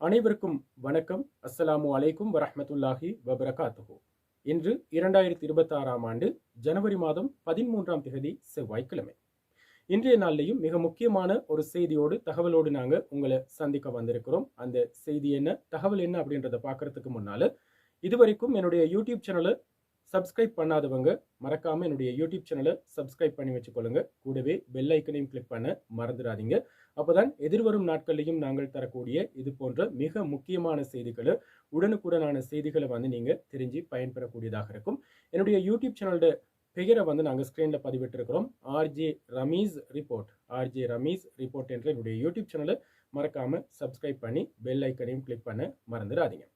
அனைவருக்கும் வணக்கம். அஸ்ஸலாமு அலைக்கும் வரஹ்மத்துல்லாஹி வபரகாத்துஹு. இன்று இரண்டாயிரத்தி இருபத்தாறாம் ஆண்டு ஜனவரி மாதம் பதிமூன்றாம் திகதி செவ்வாய்க்கிழமை. இன்றைய நாள்லையும் மிக முக்கியமான ஒரு செய்தியோடு தகவலோடு நாங்கள் உங்களை சந்திக்க வந்திருக்கிறோம். அந்த செய்தி என்ன தகவல் என்ன அப்படின்றத பார்க்கறதுக்கு முன்னால இதுவரைக்கும் என்னுடைய யூடியூப் சேனலை சப்ஸ்கிரைப் பண்ணாதவங்க மறக்காமல் என்னுடைய யூடியூப் சேனலை சப்ஸ்கிரைப் பண்ணி வச்சுக்கொள்ளுங்க. கூடவே பெல் ஐக்கனையும் கிளிக் பண்ண மறந்துடாதீங்க. அப்போதான் எதிர்வரும் நாட்களிலும் நாங்கள் தரக்கூடிய இது போன்ற மிக முக்கியமான செய்திகளை உடனுக்குடனான செய்திகளை வந்து நீங்கள் தெரிஞ்சு பயன்பெறக்கூடியதாக இருக்கும். என்னுடைய யூடியூப் சேனலோட பெயரை வந்து நாங்கள் ஸ்க்ரீனில் பதிவிட்டிருக்கிறோம். RJ Ramees report RJ Ramees report என்ற என்னுடைய யூடியூப் சேனலை மறக்காமல் சப்ஸ்கிரைப் பண்ணி பெல் ஐக்கனையும் கிளிக் பண்ண மறந்துடாதீங்க.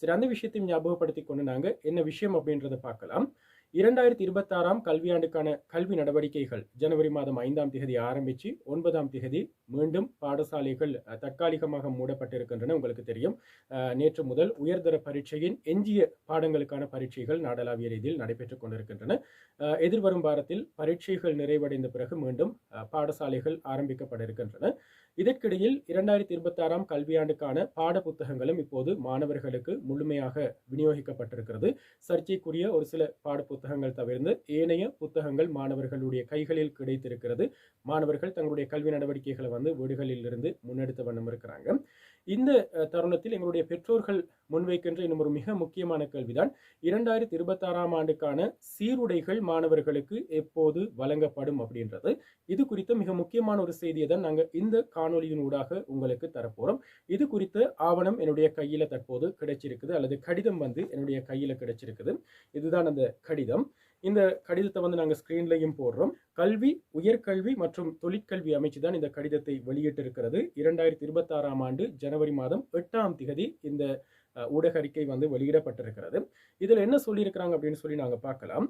சரி அந்த விஷயத்தையும் ஞாபகப்படுத்தி கொண்டு நாங்கள் என்ன விஷயம் அப்படின்றத பார்க்கலாம். இரண்டாயிரத்தி இருபத்தாறாம் கல்வியாண்டுக்கான கல்வி நடவடிக்கைகள் ஜனவரி மாதம் ஐந்தாம் திகதி ஆரம்பித்து ஒன்பதாம் திகதி மீண்டும் பாடசாலைகள் தற்காலிகமாக மூடப்பட்டிருக்கின்றன உங்களுக்கு தெரியும். நேற்று முதல் உயர்தர பரீட்சையின் எஞ்சிய பாடங்களுக்கான பரீட்சைகள் நாடளாவிய ரீதியில் நடைபெற்றுக் கொண்டிருக்கின்றன. எதிர்வரும் வாரத்தில் பரீட்சைகள் நிறைவடைந்த பிறகு மீண்டும் பாடசாலைகள் ஆரம்பிக்கப்பட இருக்கின்றன இதற்கிடையில் இரண்டாயிரத்தி இருபத்தாறாம் கல்வியாண்டுக்கான பாட புத்தகங்களும் இப்போது மாணவர்களுக்கு முழுமையாக விநியோகிக்கப்பட்டிருக்கிறது. சர்ச்சைக்குரிய ஒரு சில பாட புத்தகங்கள் தவிர்த்து ஏனைய புத்தகங்கள் மாணவர்களுடைய கைகளில் கிடைத்திருக்கிறது. மாணவர்கள் தங்களுடைய கல்வி நடவடிக்கைகளை வந்து வீடுகளில் இருந்து முன்னெடுத்து வண்ணம் இருக்கிறாங்க. இந்த தருணத்தில் எங்களுடைய பெற்றோர்கள் முன்வைக்கின்ற இன்னும் ஒரு மிக முக்கியமான கேள்விதான். இரண்டாயிரத்தி இருபத்தாறாம் ஆண்டுக்கான சீருடைகள் மாணவர்களுக்கு எப்போது வழங்கப்படும் அப்படின்றது. இது குறித்த மிக முக்கியமான ஒரு செய்தியை தான் நாங்கள் இந்த காணொலியின் ஊடாக உங்களுக்கு தரப்போகிறோம் இது குறித்த ஆவணம் என்னுடைய கையில் தற்போது கிடைச்சிருக்குது. அல்லது கடிதம் வந்து என்னுடைய கையில் கிடைச்சிருக்குது. இதுதான் அந்த கடிதம். இந்த கடிதத்தை வந்து நாங்கள் ஸ்க்ரீன்லையும் போடுறோம். கல்வி உயர்கல்வி மற்றும் தொழிற்கல்வி அமைச்சு தான் இந்த கடிதத்தை வெளியிட்டிருக்கிறது. இரண்டாயிரத்தி இருபத்தாறாம் ஆண்டு ஜனவரி மாதம் எட்டாம் திகதி இந்த ஊடக அறிக்கை வந்து வெளியிடப்பட்டிருக்கிறது. இதில் என்ன சொல்லியிருக்கிறாங்க அப்படின்னு சொல்லி நாங்கள் பார்க்கலாம்.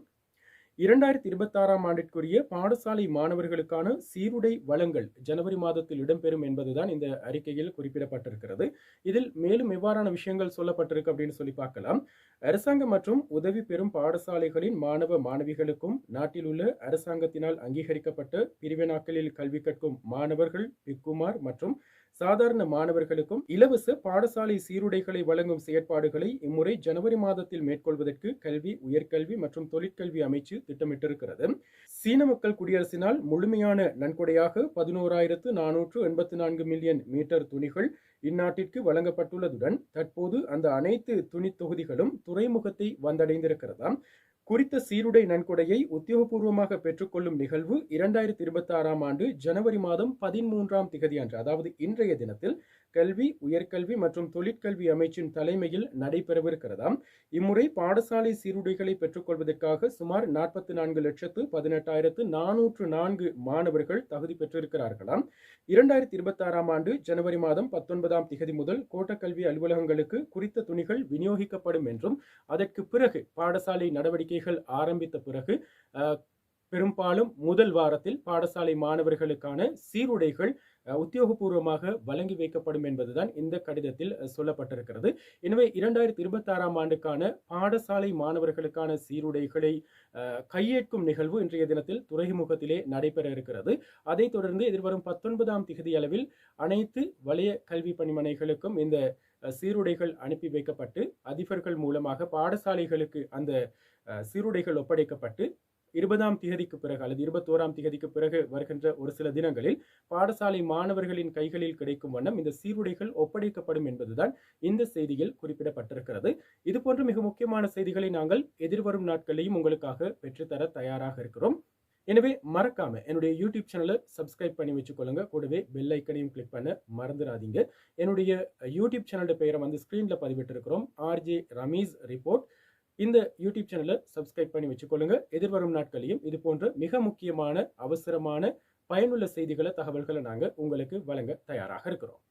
இரண்டாயிரத்தி இருபத்தாறாம் ஆண்டிற்குரிய பாடசாலை மாணவர்களுக்கான சீருடை வளங்கள் ஜனவரி மாதத்தில் இடம்பெறும் என்பதுதான் இந்த அறிக்கையில் குறிப்பிடப்பட்டிருக்கிறது. இதில் மேலும் எவ்வாறான விஷயங்கள் சொல்லப்பட்டிருக்கு அப்படின்னு சொல்லி பார்க்கலாம். அரசாங்கம் மற்றும் உதவி பெறும் பாடசாலைகளின் மாணவ மாணவிகளுக்கும் நாட்டில் உள்ள அரசாங்கத்தினால் அங்கீகரிக்கப்பட்ட பிரிவினாக்களில் கல்வி கற்கும் மாணவர்கள் பிக்குமார் மற்றும் சாதாரண மாணவர்களுக்கும் இலவச பாடசாலை சீருடைகளை வழங்கும் செயற்பாடுகளை இம்முறை ஜனவரி மாதத்தில் மேற்கொள்வதற்கு கல்வி உயர்கல்வி மற்றும் தொழிற்கல்வி அமைச்சு திட்டமிட்டிருக்கிறது. சீன மக்கள் குடியரசினால் முழுமையான நன்கொடையாக பதினோராயிரத்து நானூற்று எண்பத்தி நான்கு மில்லியன் மீட்டர் துணிகள் இந்நாட்டிற்கு வழங்கப்பட்டுள்ளதுடன் தற்போது அந்த அனைத்து துணி தொகுதிகளும் துறைமுகத்தை வந்தடைந்திருக்கிறதாம். குறித்த சீருடை நன்கொடையை உத்தியோகபூர்வமாக பெற்றுக்கொள்ளும் நிகழ்வு இரண்டாயிரத்தி இருபத்தி ஆறாம் ஆண்டு ஜனவரி மாதம் பதிமூன்றாம் திகதி அன்று அதாவது இன்றைய தினத்தில் கல்வி உயர்கல்வி மற்றும் தொழிற்கல்வி அமைச்சின் தலைமையில் நடைபெறவிருக்கிறதாம் இம்முறை பாடசாலை சீருடைகளை பெற்றுக்கொள்வதற்காக சுமார் நாற்பத்தி நான்கு லட்சத்து பதினெட்டாயிரத்து நானூற்று நான்கு மாணவர்கள் தகுதி பெற்றிருக்கிறார்களாம் இரண்டாயிரத்தி இருபத்தி ஆறாம் ஆண்டு ஜனவரி மாதம் பத்தொன்பதாம் திகதி முதல் கோட்டக்கல்வி அலுவலகங்களுக்கு குறித்த துணிகள் விநியோகிக்கப்படும் என்றும் அதற்கு பிறகு பாடசாலை நடவடிக்கை நடவடிக்கைகள் ஆரம்பித்த பிறகு பெரும்பாலும் முதல் வாரத்தில் பாடசாலை மாணவர்களுக்கான சீருடைகள் உத்தியோகபூர்வமாக வழங்கி வைக்கப்படும் என்பதுதான் இந்த கடிதத்தில் சொல்லப்பட்டிருக்கிறது. எனவே இரண்டாயிரத்தி இருபத்தாறாம் ஆண்டுக்கான பாடசாலை மாணவர்களுக்கான சீருடைகளை கையேற்கும் நிகழ்வு இன்றைய தினத்தில் துறைமுகத்திலே நடைபெற இருக்கிறது. அதைத் தொடர்ந்து எதிர்வரும் பத்தொன்பதாம் திகதி அளவில் அனைத்து வலய கல்வி பணிமனைகளுக்கும் இந்த சீருடைகள் அனுப்பி வைக்கப்பட்டு அதிபர்கள் மூலமாக பாடசாலைகளுக்கு அந்த சீருடைகள் ஒப்படைக்கப்பட்டு இருபதாம் திகதிக்கு பிறகு அல்லது இருபத்தோராம் திகதிக்கு பிறகு வருகின்ற ஒரு சில தினங்களில் பாடசாலை மாணவர்களின் கைகளில் கிடைக்கும் வண்ணம் இந்த சீருடைகள் ஒப்படைக்கப்படும் என்பதுதான் இந்த செய்தியில் குறிப்பிடப்பட்டிருக்கிறது. இது போன்ற மிக முக்கியமான செய்திகளை நாங்கள் எதிர்வரும் நாட்களையும் உங்களுக்காக பெற்றுத்தர தயாராக இருக்கிறோம். எனவே மறக்காம என்னுடைய யூடியூப் சேனலை சப்ஸ்கிரைப் பண்ணி வச்சுக்கொள்ளுங்க கூடவே பெல் ஐக்கனையும் கிளிக் பண்ண மறந்துடாதீங்க. என்னுடைய யூடியூப் சேனலோட பெயரை வந்து ஸ்க்ரீன்ல பதிவிட்டிருக்கிறோம். ஆர்ஜே ரமீஸ் ரிப்போர்ட் இந்த யூடியூப் சேனலை சப்ஸ்கிரைப் பண்ணி வச்சுக்கொள்ளுங்க. எதிர்வரும் நாட்களையும் இது போன்ற மிக முக்கியமான அவசரமான பயனுள்ள செய்திகளை தகவல்களை நாங்கள் உங்களுக்கு வழங்க தயாராக இருக்கிறோம்.